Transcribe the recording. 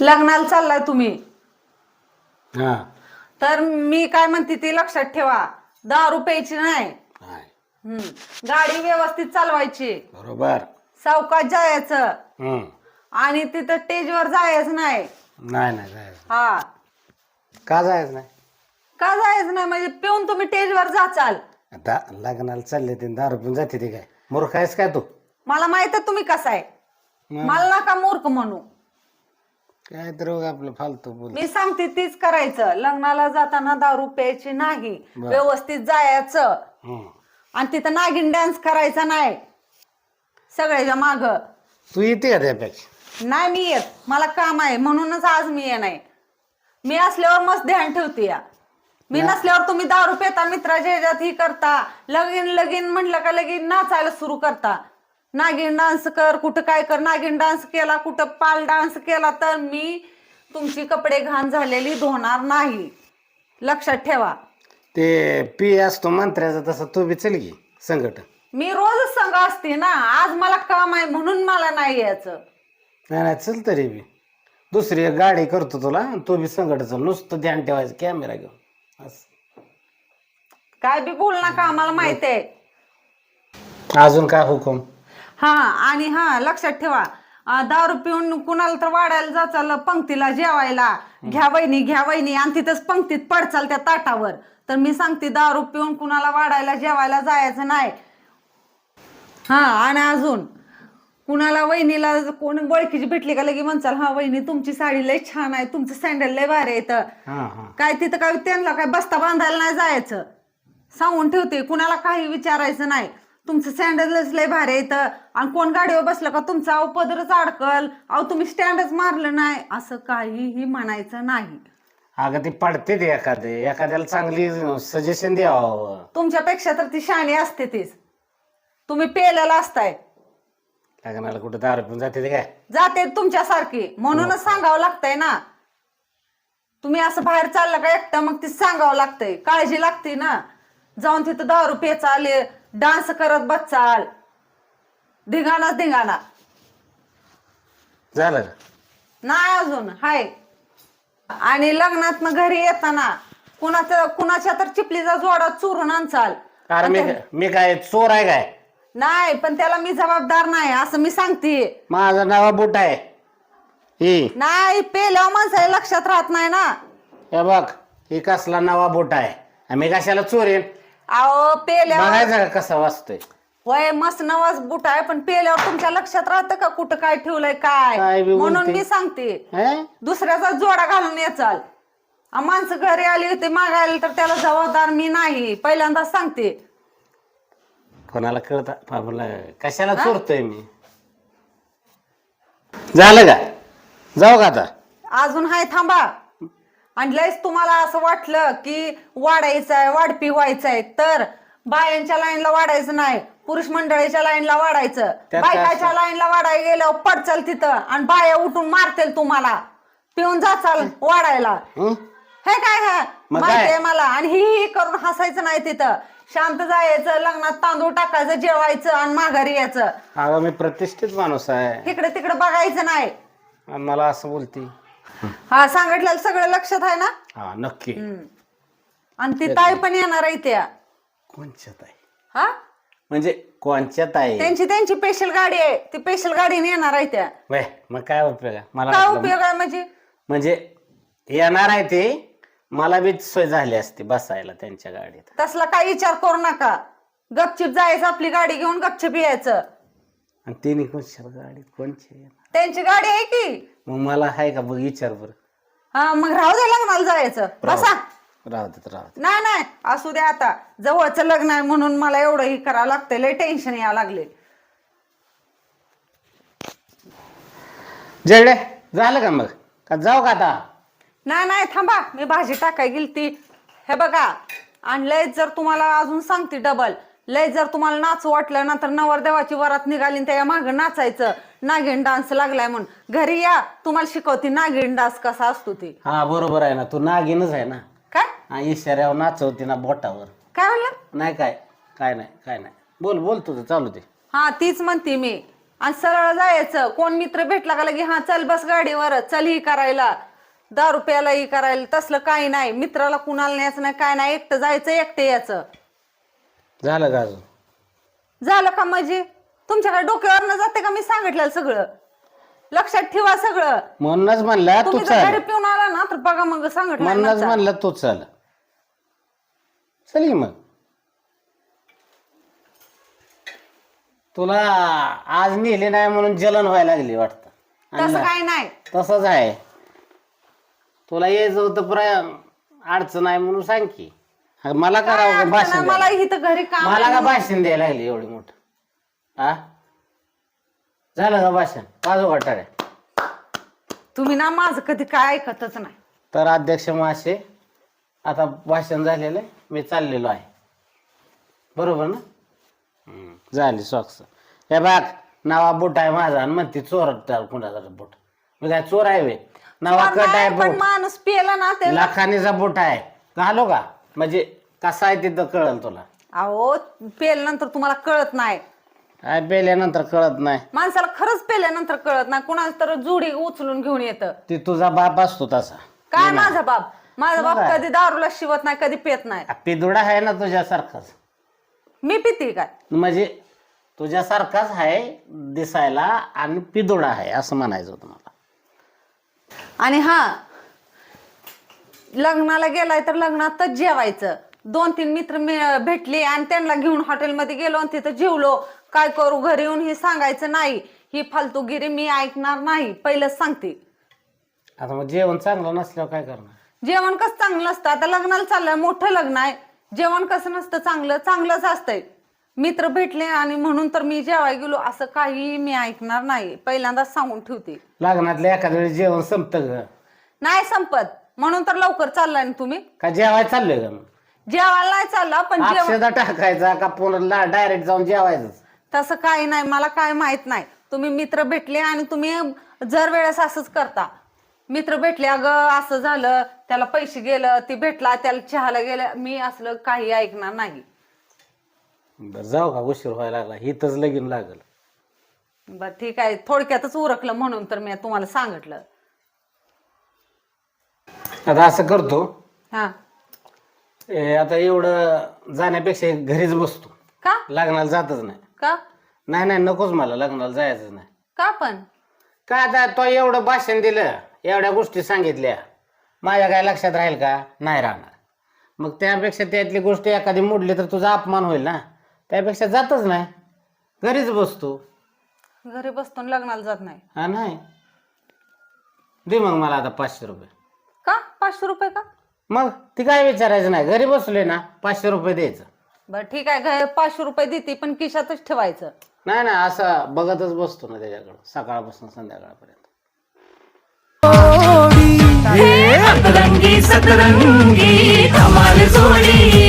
लग्नाला चाललाय तुम्ही. हा. तर मी काय म्हणते ते लक्षात ठेवा. दारू प्यायची नाही. नाही. हम्म. गाडी व्यवस्थित चालवायची. बरोबर. सावकाश जायचं. हम्म. आणि तिथं स्टेजवर जायचं नाही. नाही नाही जायचं हा. का जायचं नाही? का जायचं नाही? म्हणजे पिऊन तुम्ही स्टेजवर जाचाल. आता लग्नाला चालले ते दारू पिऊन जाते ते काय? मूर्ख आहेस काय तू? मला माहीत आहे तुम्ही कसा आहे. मला नका मूर्ख म्हणू. काय तर आपलं फालतू बोल मी सांगते तीच करायचं. लग्नाला जाताना दारू प्यायची नाही. बरं. व्यवस्थित जायचं. आणि तिथं नागिन डान्स करायचा नाही. सगळ्याच्या माग. तू येते का त्यापेक्षा? नाही मी येत. मला काम आहे. म्हणूनच आज मी ये नाही मी असल्यावर मस्त ध्यान ठेवते या. मी नसल्यावर तुम्ही दारू पेता मित्राच्या ह्याच्यात ही करता. लगीन लगीन म्हणलं का लगीन नाचायला सुरू करता. नागिन डान्स कर कुठं काय कर नागिन डान्स केला कुठं पाल डान्स केला तर मी तुमची कपडे घाण झालेली धुणार नाही. लक्षात ठेवा. ते पी असतो मंत्र्याचा तसं तू बी चल की संकट मी रोजच संघ असते ना आज मला काम आहे म्हणून मला नाही यायचं. नाही नाही चल तरी बी. दुसरी एक गाडी करतो तुला आणि तू बी संकट चल. नुसतं ध्यान ठेवायचं कॅमेरा घेऊन. असं काय बी बोल नका आम्हाला माहीत आहे. अजून काय हुकूम? हा आणि हा लक्षात ठेवा. अं, दारू पिऊन कुणाला तर वाढायला जाचाल पंक्तीला जेवायला. घ्या वहिनी घ्या वहिनी आणि तिथंच पंक्तीत पडचाल त्या ताटावर. तर मी सांगते दारू पिऊन कुणाला वाढायला जेवायला जायचं नाही. हा आणि अजून कुणाला वहिनीला कोणी ओळखीची भेटली का लगे म्हणचाल हा वहिनी तुमची साडी लय छान आहे तुमचं सँडल लय भारी आहे हा हा. काय तिथं काय त्यांना काय बस्ता बांधायला नाही जायचं. सांगून ठेवते कुणाला काही विचारायचं नाही. तुमचं सँडलच लय भारी इथं. आणि कोण गाडीवर बसलं का तुमचा? अहो पदरच अडकल. अहो तुम्ही स्टँडच मारलं नाही. असं काहीही म्हणायचं नाही. अगं ती पडते ते एखादे. एखाद्याला चांगली सजेशन द्यावं तुमच्यापेक्षा तर ती शाणी असते तीच. तुम्ही पेलेला असताय. लग्नाला कुठं दारू पिऊन जाते ते काय? जाते तुमच्यासारखी. म्हणूनच सांगावं लागतंय ना. तुम्ही असं बाहेर चाललं का एकटं मग ती सांगावं लागतंय. काळजी लागते ना. जाऊन तिथं दारू पेचा आले डान्स करत बच्चाल धिंगाणाच धिंगाणा. झालं का? नाही अजून हाय. आणि लग्नात घरी येताना कुणाचं कुणाच्या तर चिपलीचा जोडा चोरून आणचाल. अरे मी मी काय चोर आहे काय? नाही पण त्याला मी जबाबदार नाही असं मी सांगते. माझं नाव बुट आहे. ही. नाही पेल्यावर माणसाला लक्षात राहत नाही ना. हे बघ ही कसला नवा बोट आहे. आम्ही कशाला चोरेन? अहो पेल्यावर बघायचं का कसा वाचतोय. वय मस्त नवाज बुट आहे पण पेल्यावर तुमच्या लक्षात राहतं का कुठं काय ठेवलंय काय? काय बी म्हणून बोलते. मी सांगते. हे? दुसऱ्याचा जोडा घालून येचाल आ, माणसं घरी आली होती मागायला तर त्याला जबाबदार मी नाही. पहिल्यांदाच सांगते. कोणाला कळत? बाबूला कशाला चोरतोय मी? झालं का? जाऊ का आता? अजून हाय थांबा. आणि लयच तुम्हाला असं वाटलं की वाढायचं आहे वाढपी व्हायचंय तर बायांच्या लाईनला वाढायचं नाही पुरुष मंडळीच्या लाईनला वाढायचं. त्यात काय बायकाच्या लाईनला वाढायला गेल्यावर पडचाल तिथं आणि बाया उठून मारतील तुम्हाला. पिऊन जाचाल वाढायला. हं? हे काय हे मग माहिती काय? आहे मला. आणि ही ही करून हसायचं नाही तिथं. शांत जायचं लग्नात तांदूळ टाकायचं जेवायचं आणि माघारी यायचं. अगं मी प्रतिष्ठित माणूस आहे. इकडे तिकडे बघायचं नाही. आणि मला असं बोलती. हा सांगितलेलं सगळं लक्षात आहे ना? हा नक्की. हम्म. आणि ती ताई पण येणार आहे त्या कोणच्यात आहे हा? म्हणजे कोणच्यात आहे त्यांची त्यांची स्पेशल गाडी आहे. ती स्पेशल गाडीने येणार आहे त्या वय मग काय उपयोग आहे? मला काय वाटलं- उपयोग आहे म्हणजे? म्हणजे येणार आहे ते मला बी सोय झाली असती बसायला त्यांच्या गाडीत. तसला काही विचार करू नका. गपचिप जायचं आपली गाडी घेऊन गपचिप यायचं. आणि तिने कोणच्या गाडीत कोणच्या? येणार? त्यांची गाडी आहे की? मग मला आहे का बघ विचार बरं. हा मग राहू दे लग्नाला जायचं. बसा. राहू देत राहू देत. नाही नाही असू दे आता. जवळचं लग्न आहे म्हणून मला एवढं ही करावं लागतंय लय टेन्शन यावं लागले जयडे झालं का मग? का जाऊ का आता? नाही नाही थांबा. मी भाजी टाकाय गेलती. हे बघा आणि लय जर तुम्हाला अजून सांगते डबल लय जर तुम्हाला नाचू वाटलं ना तर नवरदेवाची वरात निघाली त्या मागं नाचायचं. नागिन डान्स लागलाय म्हणून. घरी या तुम्हाला शिकवते नागिन डान्स कसा असतो ते. हा बरोबर आहे ना. तू नागिनच आहे ना. काय? हा इशाऱ्यावर नाचवते ना बोटावर. काय म्हणलं? नाही काय? काय नाही काय नाही. बोल बोल तुझं चालू दे. हा तीच म्हणते मी. आणि सरळ जायचं. कोण मित्र भेटला का लगे हा चल बस गाडीवर. चल ही करायला. दारू प्यायला ही करायला. तसलं काही नाही. मित्राला कुणाला न्यायचं नाही काय नाही. एकटं जायचं एकटे यायचं. झालं का अजून? झालं का म्हणजे तुमच्याकडे डोक्यावर जाते का मी सांगितलेलं सगळं? लक्षात ठेवा सगळं. म्हणूनच म्हणला तू तुम्ही जर चाल. घरी पिऊन आला ना तर बघा मग सांगितलं म्हणूनच म्हणलं तू चाल. चल की मग. तुला आज नेले नाही म्हणून जलन व्हायला लागली वाटतं. तसं काय नाही. तसंच आहे. तुला यायचं होतं प्र अडचण आहे म्हणून सांग की. मला करावं का भाषण मला? इथं घरी काम मला का. भाषण द्यायला लागली एवढी मोठं? हा झालं का भाषण? वाजव वाटाड्या तुम्ही ना माझं कधी काय ऐकतच नाही. तर अध्यक्ष महाशय आता भाषण झालेलं आहे मी चाललेलो आहे. बरोबर ना? हम्म, झाली सॉक्स हे बाग नावा बोट आहे माझा आणि म्हणते चोर कुणाचा बोट मी काय चोर आहे वे नावा कट आहे पण बोट माणूस पियला ना ते लाखानीचा बोट आहे. घालो का? म्हणजे कसा आहे तिथं कळल तुला? अहो पेल्यानंतर तुम्हाला कळत नाही. काय पेल्यानंतर कळत नाही. माणसाला खरंच पेल्यानंतर कळत नाही. कुणाला तर जुडी उचलून घेऊन येतं. ती तुझा बाप असतो तसा. काय माझा बाप? माझा बाप? कधी दारूला शिवत नाही कधी पेत नाही. पिदुडा आहे ना तुझ्यासारखाच. मी पिते काय म्हणजे तुझ्यासारखाच आहे दिसायला आणि पिदुडा आहे असं म्हणायचं होतं मला. आणि हा लग्नाला गेलाय तर लग्नातच जेवायचं. दोन तीन मित्र भेटले आणि त्यांना घेऊन हॉटेलमध्ये गेलो आणि तिथं जेवलो. काय करू? घरी येऊन हे सांगायचं नाही. ही फालतूगिरी मी ऐकणार नाही. पहिलंच सांगते. आता मग जेवण चांगलं नसल्यावर काय करणार? जेवण कसं चांगलं असतं? आता लग्नाला चाललंय मोठं लग्न आहे. जेवण कसं नसतं? चांगलं चांगलंच असतंय. मित्र भेटले आणि म्हणून तर मी जेवाय गेलो. असं काही मी ऐकणार नाही. पहिल्यांदाच सांगून ठेवते. लग्नातल्या एखाद्या वेळी जेवण संपतं ग. नाही संपत. म्हणून तर लवकर चाललाय ना तुम्ही. का जेवाय चाललोय का मग? जेवायला नाही चालला पण जेवण अक्षदा टाकायचा का पुन्हा डायरेक्ट जाऊन जेवायचं तसं काही नाही मला काय माहीत नाही. तुम्ही मित्र भेटले आणि तुम्ही जर वेळेस असंच करता. मित्र भेटले अगं असं झालं त्याला पैसे गेलं ती भेटला त्याला चहाला गेलं मी असलं काही ऐकणार नाही. बरं जाऊ का उशीर व्हायला लागला. हिथंच लगीन लागल. बर ठीक आहे. थोडक्यातच उरकलं म्हणून तर मी तुम्हाला सांगितलं. आता असं करतो. हा. ए, आता एवढं जाण्यापेक्षा घरीच बसतो. का? लग्नाला जातच नाही. का? नाही नाही नकोच मला लग्नाला जायचं नाही. का पण? का आता तो एवढं भाषण दिलं एवढ्या गोष्टी सांगितल्या माझ्या काय लक्षात राहील का? नाही राहणार. मग त्यापेक्षा त्यातली गोष्ट एखादी मोडली तर तुझा अपमान होईल ना? त्यापेक्षा जातच नाही. घरीच बसतो. घरी बसतो लग्नाला जात नाही. हा नाही. दे मग मला आता पाचशे रुपये. का? पाचशे रुपये का? मग ती काय विचारायचं नाही. घरी बसलोय ना पाचशे रुपये द्यायचं. बर ठीक आहे. घ- पाचशे रुपये देते पण खिशातच ठेवायचं. नाही नाही असं बघतच बसतो ना त्याच्याकडं सकाळपासून संध्याकाळपर्यंत. सतरंगी सतरंगी धमाल जोडी.